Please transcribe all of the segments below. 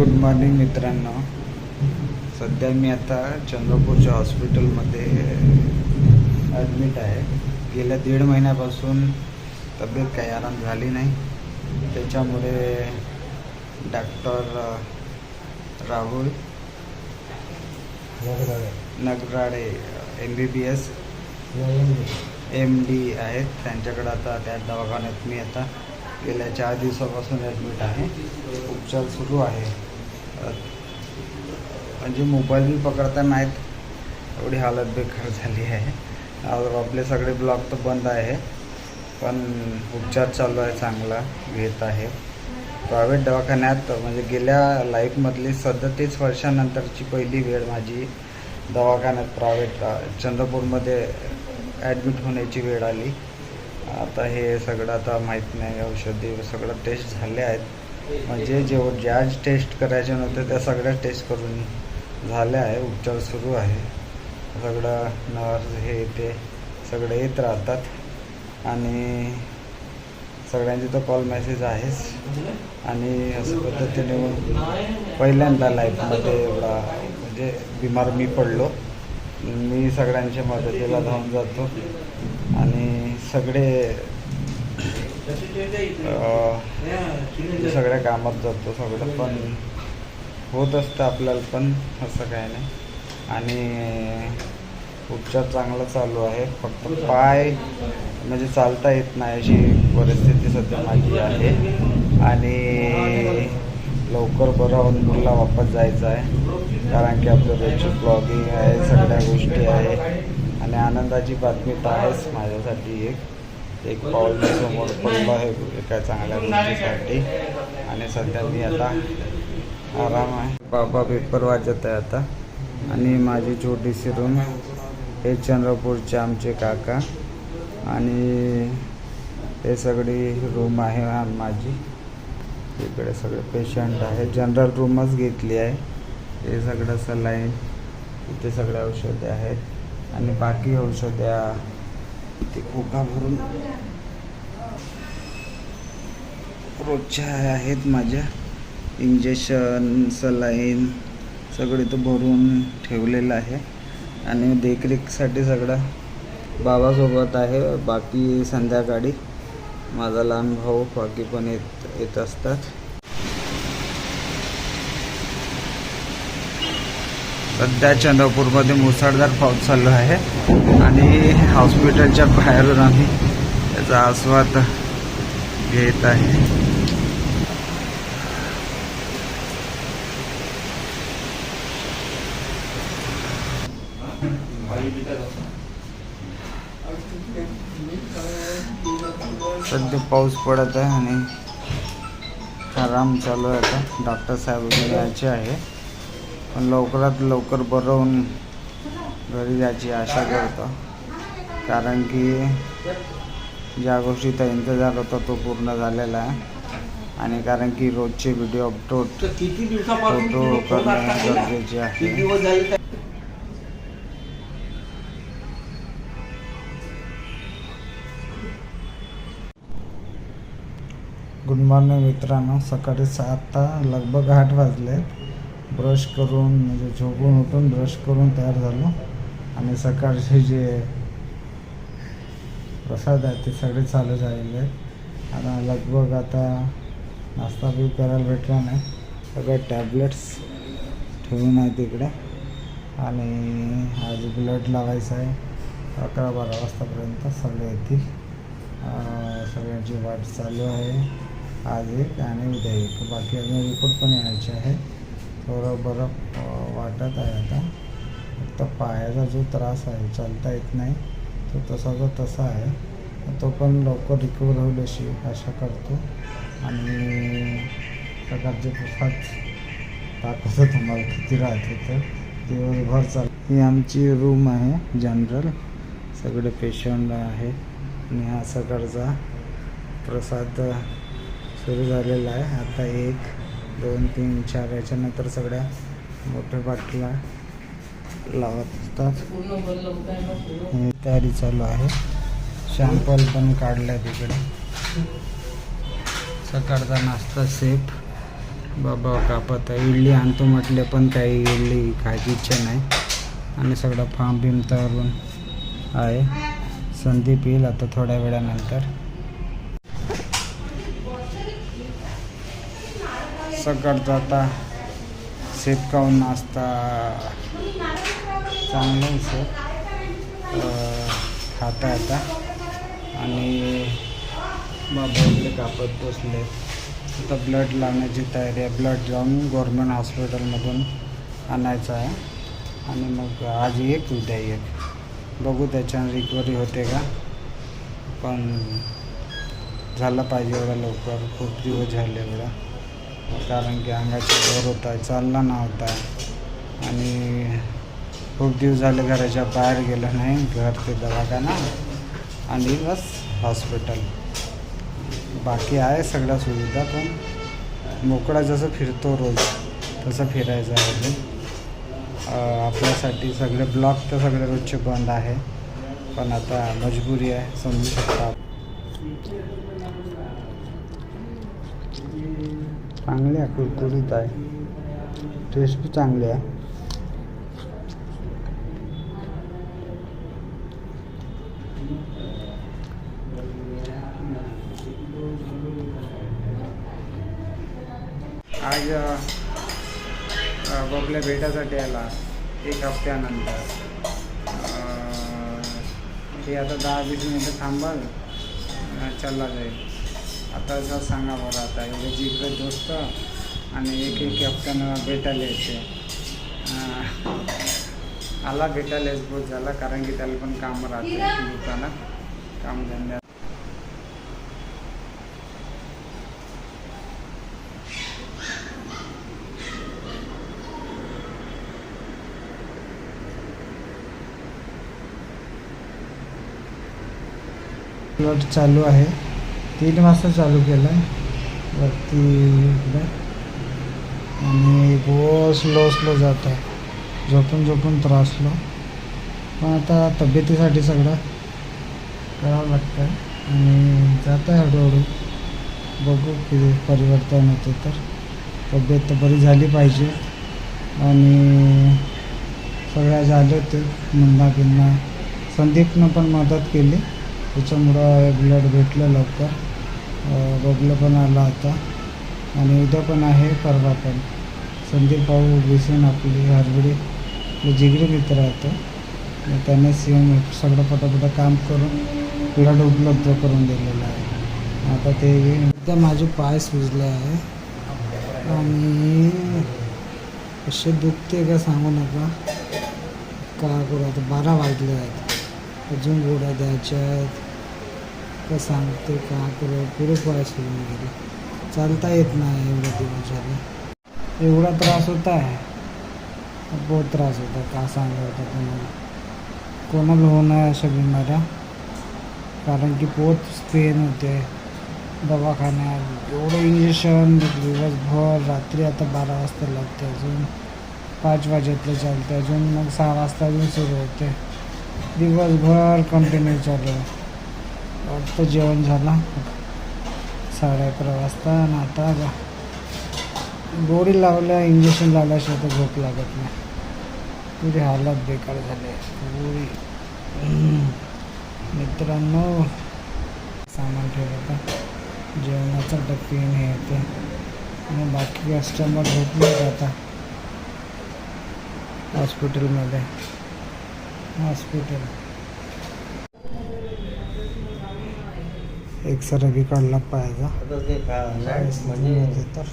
Good morning मित्रांनो. सध्या मी आता चंद्रपूरच्या हॉस्पिटलमध्ये ॲडमिट आहे. गेल्या दीड महिन्यापासून तब्येत काही आराम झाली नाही. त्याच्यामुळे doctor Rahul Nagrade M B B S M D आहेत. त्यांच्याकडे आता त्या दवाखान्यात मी आता गेल्या चार दिवसापासून ॲडमिट आहे. उपचार सुरू आहे. म्हणजे मोबाईल बी पकडता नाहीत एवढी हालत बेकार झाली आहे. आपले सगळे ब्लॉक तर बंद आहे पण उपचार चालू आहे चांगला घेत आहे. प्रायव्हेट दवाखान्यात म्हणजे गेल्या लाईफमधली सदतीस वर्षानंतरची पहिली वेळ माझी दवाखान्यात प्रायव्हेट चंद्रपूरमध्ये ॲडमिट होण्याची वेळ आली. आता हे सगळं आता माहीत नाही औषधी सगळं टेस्ट झाले आहेत. म्हणजे जेव ज्या टेस्ट करायच्या नव्हत्या त्या सगळ्या टेस्ट करून झाल्या आहे. उपचार सुरू आहे. सगळं नर्स हे ते सगळे येत राहतात. आणि सगळ्यांचे तर कॉल मेसेज आहेच. आणि असं पद्धतीने पहिल्यांदा लाईफमध्ये एवढा म्हणजे बिमार मी पडलो. मी सगळ्यांच्या मदतीला धावून जातो. आणि सगळे सगळ्या कामात जातो सगळं पण होत असतं आपल्याला पण असं काय नाही. आणि उपचार चांगला चालू आहे फक्त पाय म्हणजे चालता येत नाही अशी परिस्थिती सध्या माझी आहे. आणि लवकर बरं होऊन मुलला वापस जायचं आहे कारण की आपलं रोजची ब्लॉगिंग आहे सगळ्या गोष्टी आहे. आणि आनंदाची बातमी तर आहेच माझ्यासाठी एक. एक पाऊल मी समोर पडलो आहे एका चांगल्या गोष्टीसाठी. आणि सध्या मी आता आराम आहे. बाबा पेपर वाचत आहे आता. आणि माझी छोटीशी रूम हे चंद्रपूरचे आमचे काका. आणि हे सगळी रूम आहे माझी. इकडे सगळे पेशंट आहे. जनरल रूमच घेतली आहे. हे सगळं सलाईन इथे सगळे औषधे आहेत. आणि बाकी औषध्या ते खोका भरून रोजच्या आहेत माझ्या. इंजेक्शन सलाईन सगळे तो भरून ठेवलेलं आहे. आणि देखरेखसाठी सगळं बाबासोबत आहे. बाकी संध्याकाळी माझा लहान भाऊ बाकी पण येत येत असतात. सध्या चंद्रपूरमध्ये मुसळधार पाऊस चालू आहे आणि हॉस्पिटलच्या बाहेरून आम्ही त्याचा आस्वाद घेत आहे. सध्या पाऊस पडत आहे आणि आराम चालू आहे आता. डॉक्टर साहेब यायचे आहे. पण लवकरात लवकर बरं होऊन घरी जायची आशा करतो. कारण की ज्या गोष्टीचा इंतजार होता तो पूर्ण झालेला आहे. आणि कारण की रोजचे व्हिडिओ अपलोड तर किती दिवसापासून फोटो करणे? गरजेचे आहे. गुड मॉर्निंग मित्रांनो. सकाळी सातता लगभग आठ वाजले. ब्रश करून म्हणजे झोपून उठून ब्रश करून तयार झालो. आणि सकाळचे जे प्रसाद आहेत ते सगळे चालू झालेले आहेत. आता लगभग आता नाश्ता बी करायला भेटला नाही. सगळे टॅबलेट्स ठेवून आहे तिकडे आणि आज ब्लड लावायचं आहे. अकरा बारा वाजतापर्यंत सगळे येतील. सगळ्यांची वाट चालू आहे. आज एक आणि उद्या एक. बाकी अजून रिपोर्ट पण यायचे आहे थोडं बरं वाटत आहे आता. फक्त पायाचा जो त्रास आहे चालता येत नाही. तो तसाचा तसा आहे. तो पण लवकर रिकवर होईल अशी आशा करतो. आणि प्रकारचे प्रसाद दाखवतो तुम्हाला किती राहते तर. दिवसभर चाल ही आमची रूम आहे जनरल सगळे पेशंट आहेत आणि हा सकाळचा प्रसाद सुरू झालेला आहे. आता एक दोन तीन चार याच्यानंतर सगळ्या मोठ्या बाटल्या लावत असतात. तयारी चालू आहे. शॅम्पल पण काढलाय तिकडे. सकाळचा नाश्ता सेफ बाबा कापत आहे. इडली आणतो म्हटले पण काही इडली खायची इच्छा नाही. आणि सगळं फार्म बिम तरून आहे. संदीप येईल आता थोड्या वेळानंतर. सकाळचा जाता शेतकाहून नाश्ता चांगलं आहे सर. खाता आता. आणि बाबा कापत बसले. आता ब्लड लावण्याची तयारी आहे. ब्लड जाऊन गव्हर्मेंट हॉस्पिटलमधून आणायचं आहे. आणि मग आज एक उद्या एक. बघू त्याच्यानं रिकवरी होते का. पण झालं पाहिजे एवढा लवकर. खूप दिवस झाले एवढा. कारण की अंगाची जोर होत आहे चालला नव्हता आहे आणि खूप दिवस झाले घराच्या बाहेर गेलं नाही घर ते दवाखाना आणि बस हॉस्पिटल बाकी आहे सगळ्या सुविधा पण मोकळा जसं फिरतो रोज तसं फिरायचं आहे अजून. आपल्यासाठी सगळे ब्लॉक तर सगळे रोजचे बंद आहे पण आता मजबुरी आहे समजू शकता. चांगली आहे कुरकुरीत आहे. टेस्ट चांगली आहे. आज बबल्या भेटासाठी आला. एक हफ्त्यानंतर ते आता दहा वीस मिनटं थांबाल. चालला जाईल. आता असं सांगा बरं आता एवढे जिकडे दोस्त आणि एक एक हप्त्यानं भेटायला येते. अ, आला भेटायला बहुत झाला कारण की त्याला पण काम राहते दुकानात कामधंद्यात प्लॉट चालू आहे. तीन वाजता चालू केलं आहे वरती इकडे. आणि गो स्लो स्लो जात आहे झोपून झोपून त्रासलो पण आता तब्येतीसाठी सगळं करावं लागतं आणि जात आहे हळूहळू. बघू किती परिवर्तन होते तर. तब्येत तर बरी झाली पाहिजे. आणि सगळ्या झाले होते. मुन्ना बिन्ना संदीपनं पण मदत केली. त्याच्यामुळं ब्लड भेटलं लवकर. अं, बबलं पण आला आता आणि उद्या पण आहे परवा पण. संदीप भाऊ बिसेन आपली हरबडी आपले जिगरी मित्र आहेत मग सी येऊन सगळं पटापट काम करून ब्लड उपलब्ध करून दिलेलं आहे. आता ते एकदा माझे पाय सुजले आहे. आणि असे दुखते का सांगू नका. का करू? आता बारा वाजले आहेत. अजून गोळ्या द्यायच्या आहेत. का सांगते का? करू पुढे सोडून गेले. चालता येत नाही एवढ्या दिवस झाले एवढा त्रास होता. आहे बहुत त्रास होता. का सांगा होता तुम्हाला? कोणाला होणार अशा बिमाऱ्या? कारण की बहुत पेन होते. दवाखान्यात. एवढं इंजेक्शन दिवसभर रात्री आता बारा वाजता लागते अजून. पाच वाजेतलं चालते अजून मग सहा वाजता अजून सुरू होते. दिवसभर कंटिन्यू चालू वाटतं जेवण झालं. साडे अकरा वाजता आणि आता गोळी लावल्या इंजेक्शन लावल्याशिवाय तर झोप लागत नाही. पुरी हालत बेकार झाले गोळी मित्रांनो सामान ठेवलं जेवणाचा डब्बीन हे येते आणि बाकी कस्टमर झोपले आता. हॉस्पिटलमध्ये. हॉस्पिटल. एक्सरे बी काढला पायाचा. म्हणजे होते तर.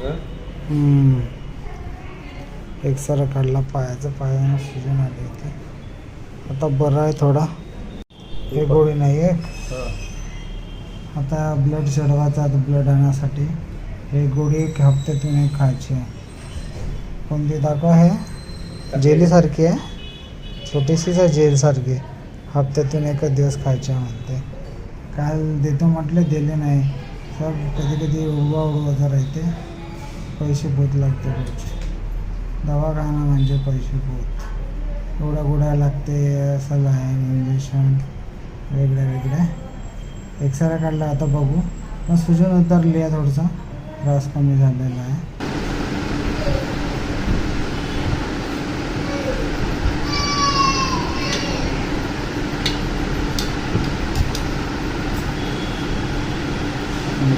हा? एक्सरे काढला पायाचा पायानं सुजून आली होती आता बरं आहे थोडा. हे गोळी नाही आहे हा. आता ब्लड चढवायचा आता ब्लड आणण्यासाठी. हे गोळी एक हप्त्यातून एक खायची आहे. कोणती दाखवा आहे जेलीसारखी आहे. छोटीशीच आहे जेलसारखी हप्त्यातून एकच दिवस खायचे म्हणते. काल देतो म्हटले दिले नाही. सब कधी कधी उडवा उडवाचा राहते. पैसे बहुत लागते रोज दवाखाना म्हणजे पैसे बहुत एवढ्या गुड्या लागते सलाईन इंजेक्शन वेगळ्या वेगळ्या एक्सरे काढला आता बघू. पण सुजून उतरली आहे थोडंसं. त्रास कमी झालेला आहे.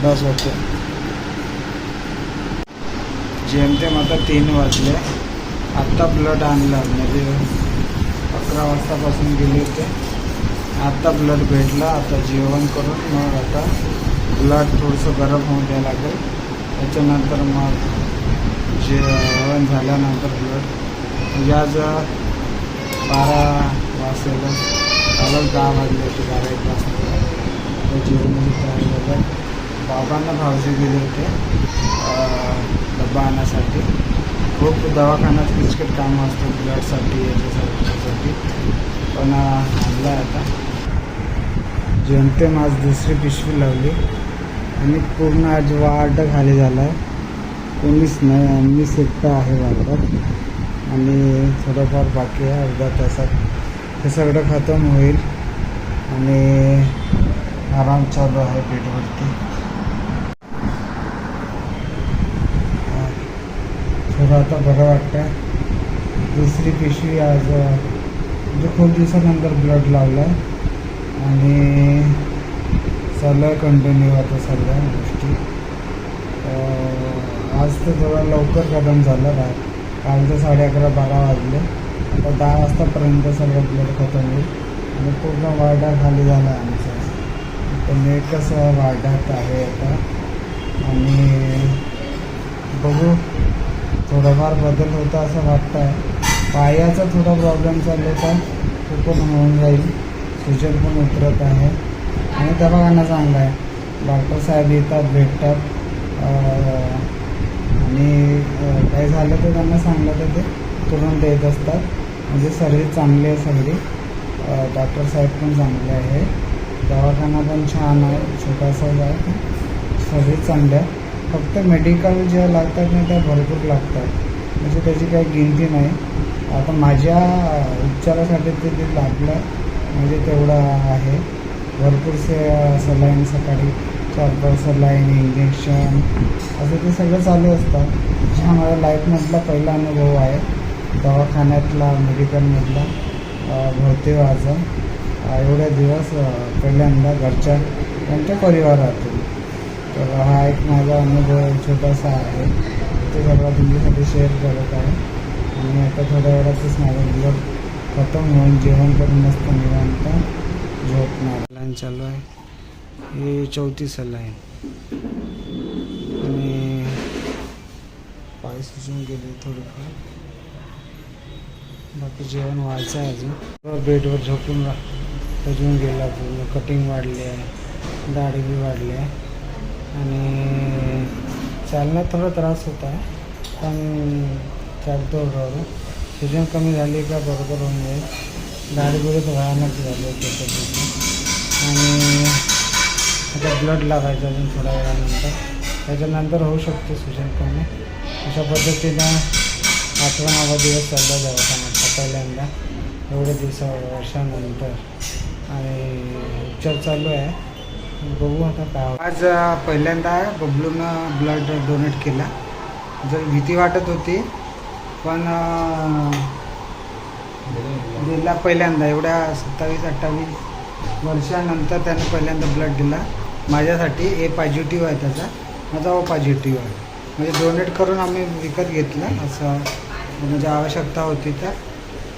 बस होते. जेमतेम आता तीन वाजले. आत्ता ब्लड आणलं म्हणजे अकरा वाजतापासून गेले होते. आत्ता ब्लड भेटला. आता जेवण करून मग आता ब्लड थोडंसं गरम होऊ द्यावं लागेल. त्याच्यानंतर मग जेवण झाल्यानंतर ब्लड म्हणजे आज बारा वाजलेलं. कालच दहा वाजले होते बारा एक वाजता. जेवण तयार झालं बाबांना भावजी गेले होते डब्बा आणण्यासाठी खूप दवाखान्यात किचकट कामं असतात ब्लडसाठी याच्यासाठी त्यासाठी. पण अं, आणलं आहे आता. जेमतेम आज दुसरी पिशवी लावली. आणि पूर्ण आज वार्ड खाली झाला आहे कोणीच नाही आम्ही एकटा आहे वाटत आणि थोडंफार बाकी आहे अर्धा तासात. हे सगळं खतम होईल. आणि आराम चालू आहे पेटवरती. मला आता बरं वाटतं दुसरी पिशवी आज म्हणजे खूप दिवसानंतर ब्लड लावलं आहे आणि चालू आहे कंटिन्यू आता सगळ्या गोष्टी. आज तर थोडा लवकर कदम झालं राह काल तर साडे अकरा बारा वाजले. तर दहा वाजतापर्यंत सगळं ब्लड खतम होईल. आणि पूर्ण वार्डा खाली झाला आहे तर पण कसं वार्डात आहे आता. आणि बघू. थोडाफार बदल होता असं वाटतं आहे पायाचा थोडा प्रॉब्लेम चालू होता. तो पण होऊन जाईल. सुजन पण उतरत आहे. आणि दवाखाना चांगला आहे डॉक्टर साहेब येतात भेटतात. आणि काही काय झालं तर त्यांना सांगलं तर ते तुरंत देत असतात. म्हणजे सर्विस चांगली आहे सगळी. डॉक्टर साहेब पण चांगले आहे. दवाखाना पण छान आहे. छोटासाच आहे सर्विस चांगली आहे. फक्त मेडिकल ज्या लागतात ना त्या भरपूर लागतात. म्हणजे त्याची काही गिनती नाही. आता माझ्या उपचारासाठी ते ते लागलं म्हणजे तेवढं आहे. भरपूरसे सलाईन सकाळी चार पाच सलाईन इंजेक्शन असं ते सगळं चालू असतं. हा माझ्या लाईफमधला पहिला अनुभव आहे दवाखान्यातला मेडिकलमधला भरती व्हायचा एवढे दिवस पहिल्यांदा घरच्या त्यांच्या परिवारातून. तर हा एक माझा अनुभव छोटासा आहे. ते सगळा तुमच्यासाठी शेअर करत आहे. आणि आता थोड्या वेळातच माझा ब्लड खतम होऊन जेवण करून मस्त निवांत झोपणार. लाईन चालू आहे. ही चौथी आहे. आणि पाय सुजून गेले थोडंफार. बाकी जेवण व्हायचं आहे अजून. बेडवर झोपून रा सजून गेला पूर्ण. कटिंग वाढली आहे. दाढी बी वाढली आहे. आणि चालण्यात थोडा त्रास होत आहे पण चालतो हळूहळू. सुजन कमी झाली का बरोबर होऊन जाईल. गाडी बिडी तर भयानक झाली आहे आणि आता ब्लड लागायचं अजून थोड्या वेळानंतर. त्याच्यानंतर होऊ शकते सुजन कमी. अशा पद्धतीनं आठवण नवा दिवस चालला दवाखान्याचा पहिल्यांदा. एवढ्या दिवसा वर्षानंतर. आणि उपचार चालू आहे. बघू आता काय आज पहिल्यांदा बबलूनं ब्लड डोनेट केला. जर भीती वाटत होती पण दिला पहिल्यांदा. एवढ्या सत्तावीस अठ्ठावीस वर्षानंतर त्याने पहिल्यांदा ब्लड दिला. माझ्यासाठी ए पॉझिटिव्ह आहे त्याचा. माझा ओ पॉझिटिव्ह आहे. म्हणजे डोनेट करून आम्ही विकत घेतलं असं. म्हणजे आवश्यकता होती तर.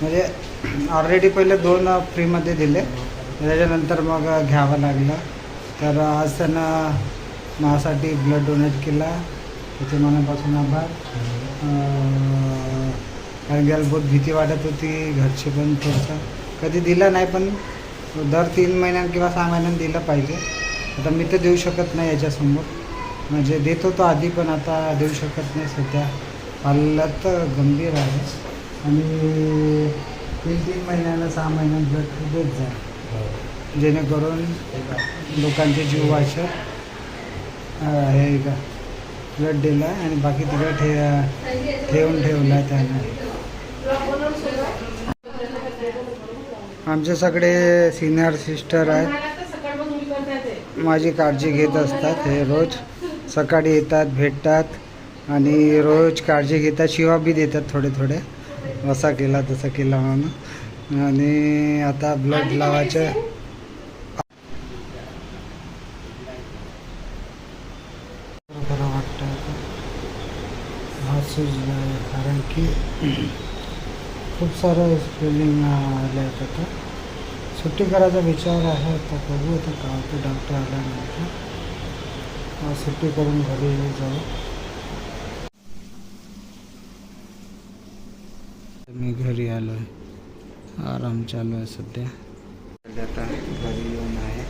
म्हणजे ऑलरेडी पहिले दोन फ्रीमध्ये दिले. त्याच्यानंतर मग घ्यावं लागलं. तर आज त्यानं माझ्यासाठी ब्लड डोनेट केला. त्याचे मनापासून आभार. कारण की याला बहुत भीती वाटत होती. घरचे पण थोडंसं कधी दिलं नाही पण दर तीन महिन्यात किंवा सहा महिन्यात दिलं पाहिजे. आता मी तर देऊ शकत नाही याच्यासमोर. म्हणजे देत होतो आधी पण आता देऊ शकत नाही सध्या. हालत गंभीर आहे. आणि तीन तीन महिन्यानं सहा महिन्यात ब्लड देत जा जेणेकरून लोकांचे जीव वाचत हे का ब्लड दिला आहे आणि बाकी तिकडे ठे ठेवून ठेवला आहे त्यानं. आमचे सगळे सिनियर सिस्टर आहेत. माझी काळजी घेत असतात हे रोज. सकाळी येतात भेटतात आणि रोज काळजी घेतात. शिवा बी देतात थोडे थोडे. असा केला तसा केला म्हणून. आणि आता ब्लड लावायचं बरं वाटतं आता हात आहे कारण की खूप सारं स्पेलिंग आलं आहेत आता सुट्टी करायचा विचार आहे आता बघू आता का ते डॉक्टर आल्यानंतर. सुट्टी करून घरी जाऊ. मी घरी आलो आहे आराम चालू आहे सध्या. आता घरी येऊन आहे.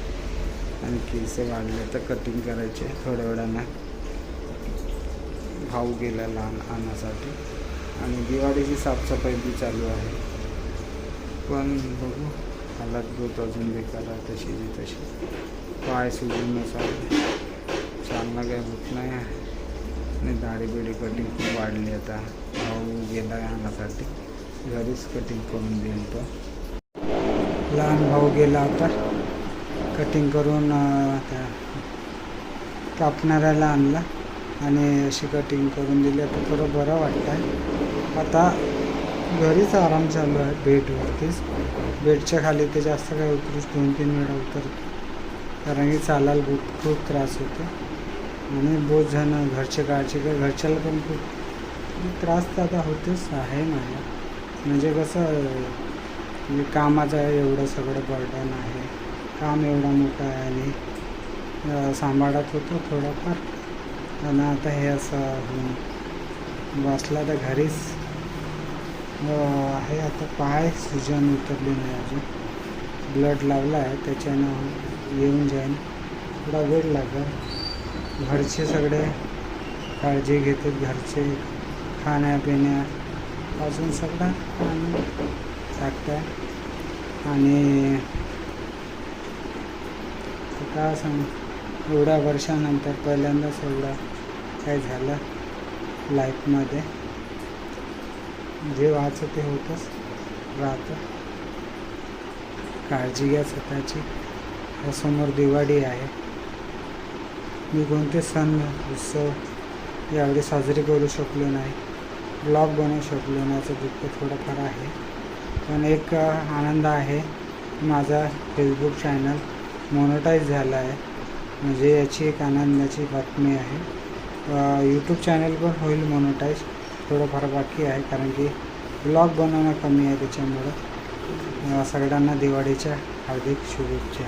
आणि केस वाढले तर कटिंग करायचे थोड्या वेळानं. भाऊ गेला लहान आणण्यासाठी आणि दिवाळीची साफसफाई बी चालू आहे. पण बघू हालत बहुत अजून बेकार आहे तशीची तशी. पाय सुजून नसा चालणं काही होत नाही आहे. आणि दाढी बिडी कटिंग खूप वाढली आता. भाऊ गेला आणण्यासाठी घरीच कटिंग करून देईल तो लहान भाऊ गेला आता. कटिंग करून कापणाऱ्याला आणला. आणि अशी कटिंग करून दिली. आता थोडं बरं वाटतं आहे आता घरीच आराम चालू आहे बेडवरतीच बेडच्या खाली ते जास्त काही उतरूच दोन तीन वेळा उतरतो. कारण की चालायला खूप खूप त्रास होतो. आणि बहुत जण घरचे काळचे काय घरच्याला पण खूप त्रास तर आता होतेच आहे मला म्हणजे कसं म्हणजे कामाचं एवढं सगळं बर्डन आहे. काम एवढा मोठं आहे आणि सांभाळत होतो थोडंफार. आणि आता हे असं वाचला बसला तर घरीच. आहे आता पाय सुजन उतरली नाही अजून. ब्लड लावला आहे त्याच्यानं येऊन जाईन. थोडा वेळ लागेल. घरचे सगळे काळजी घेतात घरचे खाण्यापिण्यापासून सगळं आम्ही टाकताय आणि आता काय सांग. एवढ्या वर्षानंतर पहिल्यांदाच एवढा काय झालं लाईफमध्ये? जे व्हायचं ते होतंच राहतं. काळजी घ्या स्वतःची. समोर दिवाळी आहे. मी कोणते सण उत्सव यावेळी साजरे करू शकलो नाही. ब्लॉग बनवू शकलो नाही याचं दुःख थोडंफार आहे. पण एक आनंद आहे माझा फेसबुक चॅनल मोनोटाईज झाला आहे. म्हणजे याची एक आनंदाची बातमी आहे. यूट्यूब चॅनल पण होईल मोनोटाईज थोडंफार बाकी आहे कारण की ब्लॉग बनवणं कमी आहे त्याच्यामुळं. सगळ्यांना दिवाळीच्या हार्दिक शुभेच्छा.